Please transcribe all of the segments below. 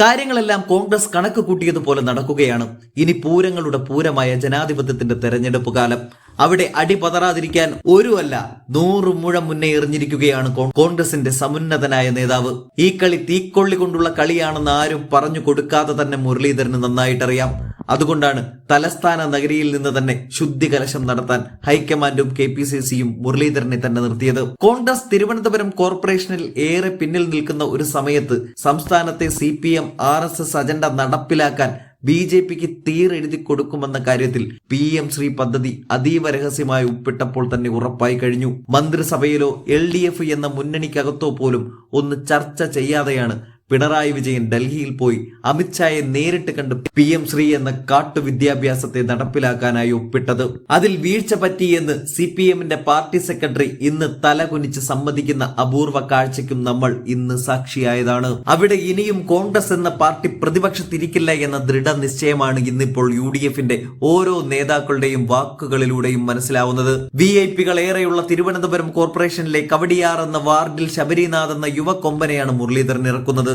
കാര്യങ്ങളെല്ലാം കോൺഗ്രസ് കണക്ക് കൂട്ടിയതുപോലെ നടക്കുകയാണ്. ഇനി പൂരങ്ങളുടെ പൂരമായ ജനാധിപത്യത്തിന്റെ തെരഞ്ഞെടുപ്പ് കാലം. അവിടെ അടിപതറാതിരിക്കാൻ ഒരു അല്ല നൂറ് മുഴം മുന്നേ എറിഞ്ഞിരിക്കുകയാണ് കോൺഗ്രസിന്റെ സമുന്നതനായ നേതാവ്. ഈ കളി തീക്കൊള്ളി കളിയാണെന്ന് ആരും പറഞ്ഞു കൊടുക്കാതെ തന്നെ മുരളീധരന് നന്നായിട്ടറിയാം. അതുകൊണ്ടാണ് തലസ്ഥാന നഗരിയിൽ നിന്ന് തന്നെ ശുദ്ധി കലശം നടത്താൻ ഹൈക്കമാൻഡും കെ പി സി സിയും മുരളീധരനെ തന്നെ നിർത്തിയത്. കോൺഗ്രസ് തിരുവനന്തപുരം കോർപ്പറേഷനിൽ ഏറെ പിന്നിൽ നിൽക്കുന്ന ഒരു സമയത്ത് സംസ്ഥാനത്തെ C P M R S S agenda നടപ്പിലാക്കാൻ ബി ജെ പിക്ക് തീരെഴുതി കൊടുക്കുമെന്ന കാര്യത്തിൽ പി എം ശ്രീ പദ്ധതി അതീവ രഹസ്യമായി ഉപ്പിട്ടപ്പോൾ തന്നെ ഉറപ്പായി കഴിഞ്ഞു. മന്ത്രിസഭയിലോ എൽ ഡി എഫ് എന്ന മുന്നണിക്കകത്തോ പോലും ഒന്ന് ചർച്ച ചെയ്യാതെയാണ് പിണറായി വിജയൻ ഡൽഹിയിൽ പോയി അമിത്ഷായെ നേരിട്ട് കണ്ട് പി എം ശ്രീ എന്ന കാട്ടു വിദ്യാഭ്യാസത്തെ നടപ്പിലാക്കാനായി ഒപ്പിട്ടത്. അതിൽ വീഴ്ച പറ്റിയെന്ന് സി പി എമ്മിന്റെ പാർട്ടി സെക്രട്ടറി ഇന്ന് തലകുനിച്ച് സമ്മതിക്കുന്ന അപൂർവ കാഴ്ചയ്ക്കും നമ്മൾ ഇന്ന് സാക്ഷിയായതാണ്. അവിടെ ഇനിയും കോൺഗ്രസ് എന്ന പാർട്ടി പ്രതിപക്ഷത്തിരിക്കില്ല എന്ന ദൃഢനിശ്ചയമാണ് ഇന്നിപ്പോൾ യു ഡി എഫിന്റെ ഓരോ നേതാക്കളുടെയും വാക്കുകളിലൂടെയും മനസ്സിലാവുന്നത്. വി ഐ പികൾ ഏറെയുള്ള തിരുവനന്തപുരം കോർപ്പറേഷനിലെ കവടിയാർ എന്ന വാർഡിൽ ശബരിനാഥ് എന്ന യുവ കൊമ്പനെയാണ് മുരളീധരൻ ഇറക്കുന്നത്.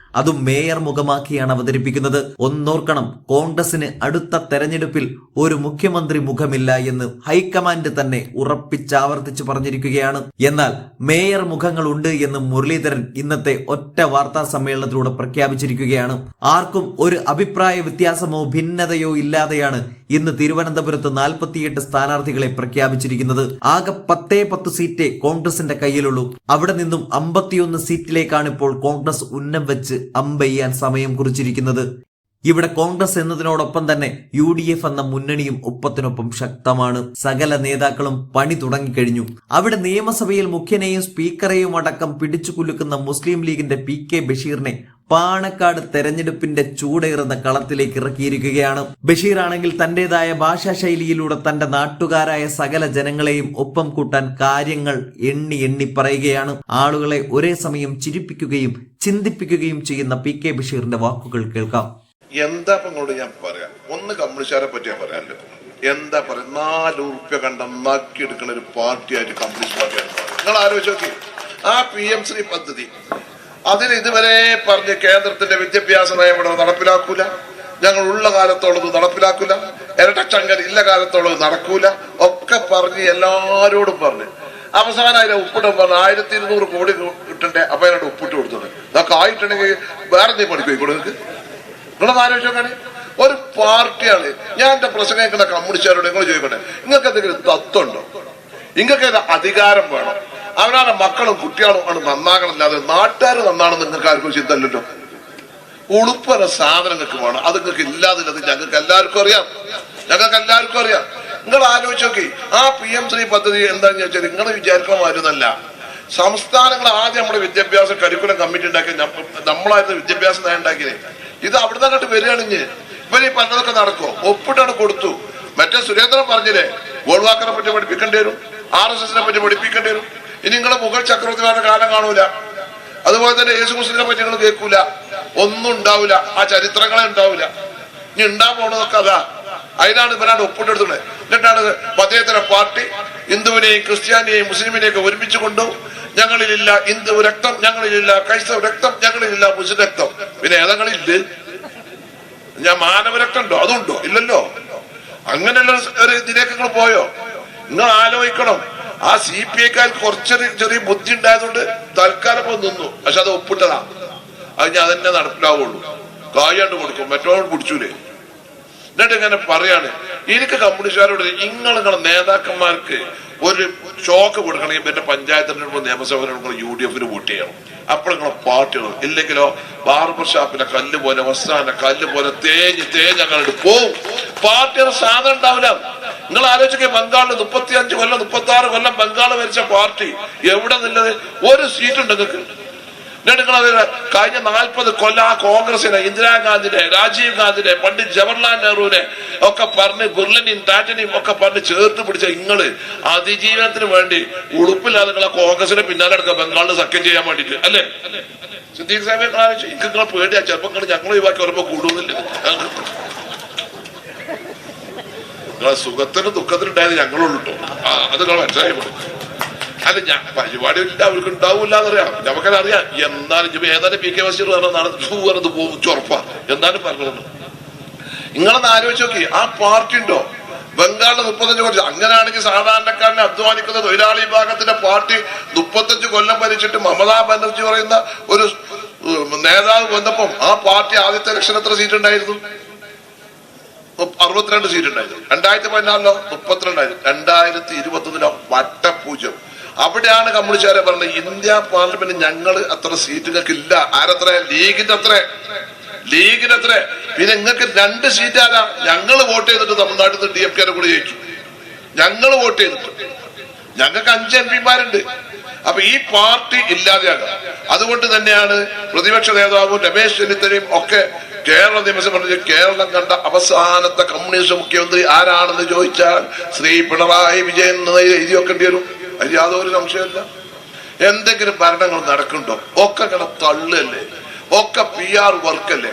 അതും മേയർ മുഖമാക്കിയാണ് അവതരിപ്പിക്കുന്നത്. ഒന്നോർക്കണം കോൺഗ്രസിന് അടുത്ത തെരഞ്ഞെടുപ്പിൽ ഒരു മുഖ്യമന്ത്രി മുഖമില്ല എന്ന് ഹൈക്കമാൻഡ് തന്നെ ഉറപ്പിച്ചാവർത്തിച്ചു പറഞ്ഞിരിക്കുകയാണ്. എന്നാൽ മേയർ മുഖങ്ങൾ ഉണ്ട് എന്ന് മുരളീധരൻ ഇന്നത്തെ ഒറ്റ വാർത്താ സമ്മേളനത്തിലൂടെ പ്രഖ്യാപിച്ചിരിക്കുകയാണ്. ആർക്കും ഒരു അഭിപ്രായ വ്യത്യാസമോ ഭിന്നതയോ ഇല്ലാതെയാണ് ഇന്ന് തിരുവനന്തപുരത്ത് നാൽപ്പത്തിയെട്ട് സ്ഥാനാർത്ഥികളെ പ്രഖ്യാപിച്ചിരിക്കുന്നത്. ആകെ പത്തേ പത്ത് സീറ്റേ കോൺഗ്രസിന്റെ കയ്യിലുള്ളൂ. അവിടെ നിന്നും അമ്പത്തിയൊന്ന് സീറ്റിലേക്കാണ് ഇപ്പോൾ കോൺഗ്രസ് ഉന്നം വെച്ച് അമ്പെയ്യാൻ സമയം കുറിച്ചിരിക്കുന്നത്. ഇവിടെ കോൺഗ്രസ് എന്നതിനോടൊപ്പം തന്നെ യു ഡി എഫ് എന്ന മുന്നണിയും ഒപ്പത്തിനൊപ്പം ശക്തമാണ്. സകല നേതാക്കളും പണി തുടങ്ങിക്കഴിഞ്ഞു. അവിടെ നിയമസഭയിൽ മുഖ്യനെയും സ്പീക്കറെയും അടക്കം പിടിച്ചു കുലുക്കുന്ന മുസ്ലിം ലീഗിന്റെ പി കെ ബഷീറിനെ പാണക്കാട് തെരഞ്ഞെടുപ്പിന്റെ ചൂടേറുന്ന കളത്തിലേക്ക് ഇറക്കിയിരിക്കുകയാണ്. ബഷീർ ആണെങ്കിൽ തന്റേതായ ഭാഷാ ശൈലിയിലൂടെ തന്റെ നാട്ടുകാരായ സകല ജനങ്ങളെയും ഒപ്പം കൂട്ടാൻ കാര്യങ്ങൾ എണ്ണി എണ്ണി പറയുകയാണ്. ആളുകളെ ഒരേ സമയം ചിരിപ്പിക്കുകയും ചിന്തിപ്പിക്കുകയും ചെയ്യുന്ന പി കെ ബഷീറിന്റെ വാക്കുകൾ കേൾക്കാം. എന്താ ഇങ്ങോട്ട് ഞാൻ പറയാം? ഒന്ന് കമ്മ്യൂണിസ്റ്റുകാരെ പറ്റിയാ പറയാനല്ലോ എന്താ പറയാ? നാല് ഉറുപ്പ്യ കണ്ട നക്കി എടുക്കുന്ന ഒരു പാർട്ടിയായിട്ട് കമ്മ്യൂണിസ്റ്റ് പാർട്ടിയാണ് നിങ്ങൾ ആലോചിച്ച് ആ പി എം ശ്രീ പദ്ധതി അതിൽ ഇതുവരെ പറഞ്ഞ് കേന്ദ്രത്തിന്റെ വിദ്യാഭ്യാസ നയം ഇവിടെ നടപ്പിലാക്കൂല. ഞങ്ങൾ ഉള്ള കാലത്തോളം നടപ്പിലാക്കൂല. ഇരട്ട ഇരട്ടച്ചങ്കൽ ഇല്ല കാലത്തോളം നടക്കൂല. ഒക്കെ പറഞ്ഞ് എല്ലാരോടും പറഞ്ഞ്. അവസാനം അതിനെ ഉപ്പിട്ട് പറഞ്ഞു ആയിരത്തി ഇരുന്നൂറ് കോടി കിട്ടണ്ടേ അപ്പൊ അതിനോട് ഉപ്പിട്ട് കൊടുത്തത്. ഇതൊക്കെ ആയിട്ടുണ്ടെങ്കിൽ വേറെ എന്തെങ്കിലും പഠിപ്പിക്കൂടെ നിങ്ങൾക്ക്? നിങ്ങളൊന്ന് ആലോചിച്ചോക്കാണ് ഒരു പാർട്ടിയാണ്. ഞാൻ എന്റെ പ്രസംഗം കേൾക്കുന്ന കമ്മ്യൂണിസ്റ്റുകാരോട് നിങ്ങൾ ചോദിക്കട്ടെ. നിങ്ങൾക്ക് എന്തെങ്കിലും തത്വമുണ്ടോ? നിങ്ങൾക്ക് അധികാരം വേണം? അവനാണ് മക്കളും കുട്ടികളും ആണ് നന്നാകണമല്ലാതെ നാട്ടുകാർ നന്നാണെന്ന് നിങ്ങൾക്ക് ആർക്കും ചിന്തല്ലോ ഉളുപ്പര സാധനങ്ങൾക്ക് വേണം. അത് നിങ്ങൾക്ക് ഇല്ലാതില്ലത് ഞങ്ങൾക്ക് എല്ലാവർക്കും അറിയാം. ഞങ്ങൾക്ക് എല്ലാവർക്കും അറിയാം. നിങ്ങൾ ആലോചിച്ച് നോക്കി. ആ പി എം ശ്രീ പദ്ധതി എന്താണെന്ന് ചോദിച്ചാൽ നിങ്ങൾ വിചാരിക്കണ മാരുന്നല്ല സംസ്ഥാനങ്ങൾ ആദ്യം നമ്മുടെ വിദ്യാഭ്യാസ കരിക്കുലം കമ്മിറ്റി ഉണ്ടാക്കി നമ്മളായിരുന്നു വിദ്യാഭ്യാസ നയം ഉണ്ടാക്കിയത്. ഇത് അവിടുന്ന് അങ്ങോട്ട് വരികയാണെങ്കിൽ ഇവർ ഈ പറഞ്ഞതൊക്കെ നടക്കും ഒപ്പിട്ടാണ് കൊടുത്തു. മറ്റേ സുരേന്ദ്രൻ പറഞ്ഞില്ലേ ഗോൾവാക്കറെ പറ്റി പഠിപ്പിക്കേണ്ടി വരും ആർ എസ് എസിനെ പറ്റി പഠിപ്പിക്കേണ്ടി വരും. ഇനി നിങ്ങളെ മുഗൾ ചക്രവർത്തിമാരുടെ കാലം കാണൂല. അതുപോലെ തന്നെ യേശു ക്രിസ്തുവിനെ പറ്റി നിങ്ങൾ കേൾക്കൂല. ഒന്നും ഉണ്ടാവില്ല ആ ചരിത്രങ്ങളെ ഉണ്ടാവില്ല ഇനി ഉണ്ടാൻ പോണതൊക്കെ അതാ. അതിനാണ് ഇവരാണ് ഒപ്പിട്ടെടുത്തത്. എന്നിട്ടാണ് അദ്ദേഹത്തിന്റെ പാർട്ടി ഹിന്ദുവിനെയും ക്രിസ്ത്യാനിയെയും മുസ്ലിമിനെയും ഒക്കെ ഒരുമിച്ച് കൊണ്ടു ഞങ്ങളിലില്ല ഹിന്ദു രക്തം ഞങ്ങളിലില്ല ക്രൈസ്തവ രക്തം ഞങ്ങളിലില്ല മുസ്ലിം രക്തം. പിന്നെ ഏതങ്ങളില്ലേ? ഞാൻ മാനവ രക്തം ഉണ്ടോ? അതുണ്ടോ? ഇല്ലല്ലോ. അങ്ങനെയുള്ള ഒരു ഇതിലേക്ക് നിങ്ങൾ പോയോ? നിങ്ങൾ ആലോചിക്കണം. ആ സി പി ഐക്കാർക്ക് കുറച്ചൊരു ചെറിയ ബുദ്ധി ഉണ്ടായതുകൊണ്ട് തൽക്കാലം ഇപ്പൊ നിന്നു. പക്ഷെ അത് ഒപ്പിട്ടതാ. അത് ഞാൻ അതന്നെ നടപ്പിലാവുള്ളൂ. കായാണ്ട് കൊടുക്കും. മറ്റോട് പിടിച്ചൂലേ. എന്നിട്ട് ഇങ്ങനെ പറയാണ്. എനിക്ക് കമ്മ്യൂണിസ്റ്റുകാരോട് നിങ്ങൾ നിങ്ങളുടെ നേതാക്കന്മാർക്ക് ഒരു ഷോക്ക് കൊടുക്കണമെങ്കിൽ എന്റെ പഞ്ചായത്തിനോട് നിയമസഭ യു ഡി എഫിന് വോട്ട് ചെയ്യണം. അപ്പോൾ നിങ്ങളെ പാർട്ടികൾ ഇല്ലെങ്കിലോ ബാർബർ ഷാപ്പിലെ കല്ല് പോലെ വസ്ത്രാന കല്ല് പോലെ തേഞ്ഞ് തേഞ്ഞ് അങ്ങനെ പോവും. പാർട്ടിയുടെ സാധനം ഉണ്ടാവില്ല. നിങ്ങൾ ആലോചിക്കുക ബംഗാളിൽ മുപ്പത്തി അഞ്ച് കൊല്ലം മുപ്പത്തി ആറ് കൊല്ലം ബംഗാൾ ഭരിച്ച പാർട്ടി എവിടെ നിന്നത്? ഒരു സീറ്റ് ഉണ്ട് നിങ്ങൾക്ക്. നിങ്ങളത് നിങ്ങൾ കഴിഞ്ഞ നാൽപ്പത് കൊല്ലം ആ കോൺഗ്രസിനെ ഇന്ദിരാഗാന്ധിനെ രാജീവ് ഗാന്ധിനെ പണ്ഡിറ്റ് ജവഹർലാൽ നെഹ്റുവിനെ ഒക്കെ പറഞ്ഞ് ബിർലനെയും ടാറ്റനെയും ഒക്കെ പറഞ്ഞ് ചേർത്ത് പിടിച്ച നിങ്ങൾ അതിജീവനത്തിന് വേണ്ടി ഉടുപ്പില്ലാതെ ആ കോൺഗ്രസിനെ പിന്നാലെ എടുക്കുക ബംഗാളിൽ സഖ്യം ചെയ്യാൻ വേണ്ടിട്ട് അല്ലേ? സിദ്ദീഖ് സാഹിബ് നിങ്ങൾ നിങ്ങളെ പേടിയാ. ചെറുപ്പം നിങ്ങൾ ഞങ്ങൾ ഒഴിവാക്കി വരുമ്പോ കൂടുന്നില്ല നിങ്ങളെ സുഖത്തിനും ദുഃഖത്തിനും ഉണ്ടായത് ഞങ്ങളുള്ളൂ അത് നിങ്ങൾ മനസ്സിലായി അല്ല ഞാൻ പരിപാടി ഇല്ല അവർക്ക് ഉണ്ടാവില്ല എന്നറിയാം. നമുക്കതറിയാം എന്നാലും ഇപ്പൊ ഏതായാലും പി കെ ബഷീർ പറഞ്ഞത് പോകും ഉറപ്പാ. എന്നാലും പറഞ്ഞത് നിങ്ങളൊന്ന് ആലോചിച്ച് നോക്കി. ആ പാർട്ടി ഉണ്ടോ? ബംഗാളിൽ മുപ്പത്തഞ്ച് കൊല്ലം. അങ്ങനെയാണെങ്കിൽ സാധാരണക്കാരനെ അധ്വാനിക്കുന്ന തൊഴിലാളി വിഭാഗത്തിന്റെ പാർട്ടി മുപ്പത്തഞ്ച് കൊല്ലം ഭരിച്ചിട്ട് മമതാ ബാനർജി പറയുന്ന ഒരു നേതാവ് വന്നപ്പം ആ പാർട്ടി ആദ്യത്തെ ലക്ഷണം എത്ര സീറ്റ് ഉണ്ടായിരുന്നു? അറുപത്തിരണ്ട് സീറ്റ് ഉണ്ടായിരുന്നു. രണ്ടായിരത്തി പതിനാലിലോ മുപ്പത്തിരണ്ടായിരുന്നു. രണ്ടായിരത്തി ഇരുപത്തൊന്നിലോ വട്ടപൂജ്യം. അവിടെയാണ് കമ്മ്യൂണിസ്റ്റുകാരെ പറഞ്ഞത് ഇന്ത്യ പാർലമെന്റ് ഞങ്ങൾ അത്ര സീറ്റുകൾക്ക് ഇല്ല ആരത്ര? ലീഗിന്റെ അത്ര ലീഗിന്റെ അത്ര പിന്നെ നിങ്ങൾക്ക് രണ്ട് സീറ്റ് ആരാ? ഞങ്ങൾ വോട്ട് ചെയ്തിട്ട് തമിഴ്നാട്ടിൽ നിന്ന് ഡി എഫ് കെയുടെ കൂടെ ജയിച്ചു. ഞങ്ങൾ വോട്ട് ചെയ്തിട്ട്. ഞങ്ങൾക്ക് അഞ്ച് എം പിമാരുണ്ട് അപ്പൊ ഈ പാർട്ടി ഇല്ലാതെയാകാം. അതുകൊണ്ട് തന്നെയാണ് പ്രതിപക്ഷ നേതാവും രമേശ് ചെന്നിത്തലയും ഒക്കെ കേരള നിയമസഭ കേരളം കണ്ട അവസാനത്തെ കമ്മ്യൂണിസ്റ്റ് മുഖ്യമന്ത്രി ആരാണെന്ന് ചോദിച്ചാൽ ശ്രീ പിണറായി വിജയൻ എന്ന് എഴുതി വെക്കേണ്ടി വരും. അതിൽ യാതൊരു സംശയമില്ല എന്തെങ്കിലും ഭരണങ്ങൾ നടക്കുന്നുണ്ടോ? ഒക്കെ കിട തള്ളല്ലേ? ഒക്കെ പി ആർ വർക്കല്ലേ